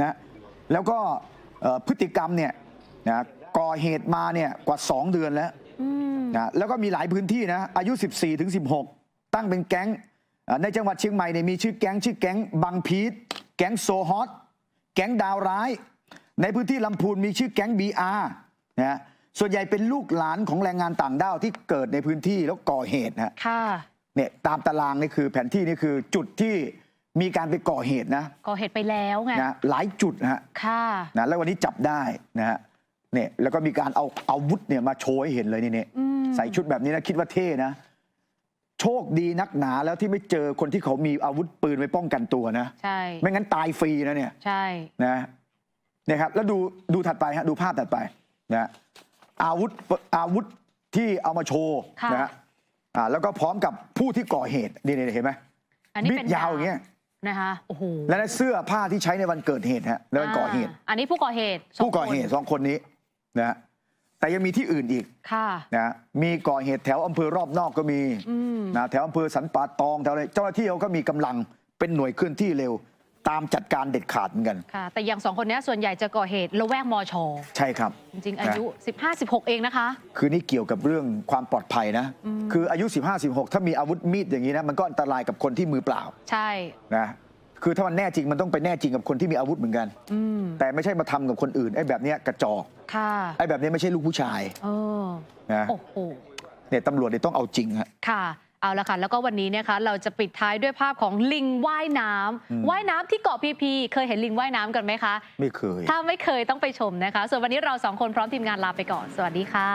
นะแล้วก็เอ่อพฤติกรรมเนี่ยนะก่อเหตุมาเนี่ยกว่า 2 เดือนแล้วอืมนะแล้วก็มีหลายพื้นที่นะอายุ 14ถึง16 ตั้งเป็นแก๊งอ่าในจังหวัดเชียงใหม่เนี่ยมีชื่อแก๊งชื่อแก๊งบังพีทแก๊งโซฮอตแก๊งดาวร้าย ในพื้นที่ลำพูนมีชื่อแก๊งบีอาร์นะส่วนใหญ่เป็นลูกหลานของแรงงานต่างด้าวที่เกิดในพื้นที่แล้วก่อเหตุนะค่ะเนี่ยตามตารางนี่คือแผนที่นี่คือจุดที่ มีการไปก่อเหตุนะก่อเหตุไปแล้วไงนะหลายจุดนะฮะค่ะนะแล้ววันนี้จับได้นะฮะเนี่ยแล้วก็มีการเอาอาวุธเนี่ยมาโชว์ให้เห็นเลยนี่เนี่ยอืมใส่ชุดแบบนี้นะคิดว่าเท่นะ โชคดีนักหนาแล้วที่ไม่เจอคนที่เขามีอาวุธปืนไว้ป้องกันตัวนะใช่ไม่งั้นตายฟรีนะเนี่ย ใช่นะเนี่ยครับแล้วดูดูถัดไปฮะดูภาพถัดไปนะอาวุธอาวุธที่เอามาโชว์ค่ะนะฮะอ่าแล้วก็พร้อมกับผู้ที่ก่อเหตุนี่นี่เห็นไหมอันนี้มีเป็ดนยาวอย่างเงี้ย นะคะโอ้โหและนั่นเสื้อผ้าที่ใช้ในวันเกิดเหตุฮะในวันก่อเหตุาอันนี้ผู้ก่อเหตุสงผู้ก่อเหตุคนสองคนนี้นะฮะแต่ยังมีที่อื่นอีกค่ะนะมีก่อเหตุแถวอำเภอรอบนอกก็มีอืมนะแถวอำเภอสันป่าตองแถวอะไรเจ้าหน้าที่เขาก็มีกำลังเป็นหน่วยเคลื่อนที่เร็ว ตามจัดการเด็ดขาดเหมือนกัน ค่ะ แต่อย่างสองคนเนี้ยส่วนใหญ่จะก่อเหตุละแวกมอชอใช่ครับ จริง ๆ อายุ 15-16 เองนะคะ คือนี่เกี่ยวกับเรื่องความปลอดภัยนะ คืออายุ 15 16 ถ้ามีอาวุธมีดอย่างนี้นะมันก็อันตรายกับคนที่มือเปล่าใช่ นะคือถ้ามันแน่จริงมันต้องไปแน่จริงกับคนที่มีอาวุธเหมือนกัน อืม แต่ไม่ใช่มาทำกับคนอื่นไอ้แบบเนี้ยกระจอกค่ะ ไอ้แบบเนี้ยไม่ใช่ลูกผู้ชายเออนะโอ้โห เนี่ยตำรวจเนี่ยต้องเอาจริงฮะ ค่ะ เอาละค่ะ แล้วก็วันนี้นะคะเราจะปิดท้ายด้วยภาพของลิงว่ายน้ำอืม ว่ายน้ำที่เกาะพีพีเคยเห็นลิงว่ายน้ำกันไหมคะ ไม่เคย ถ้าไม่เคยต้องไปชมนะคะ ส่วนวันนี้เราสองคนพร้อมทีมงานลาไปก่อน สวัสดีค่ะ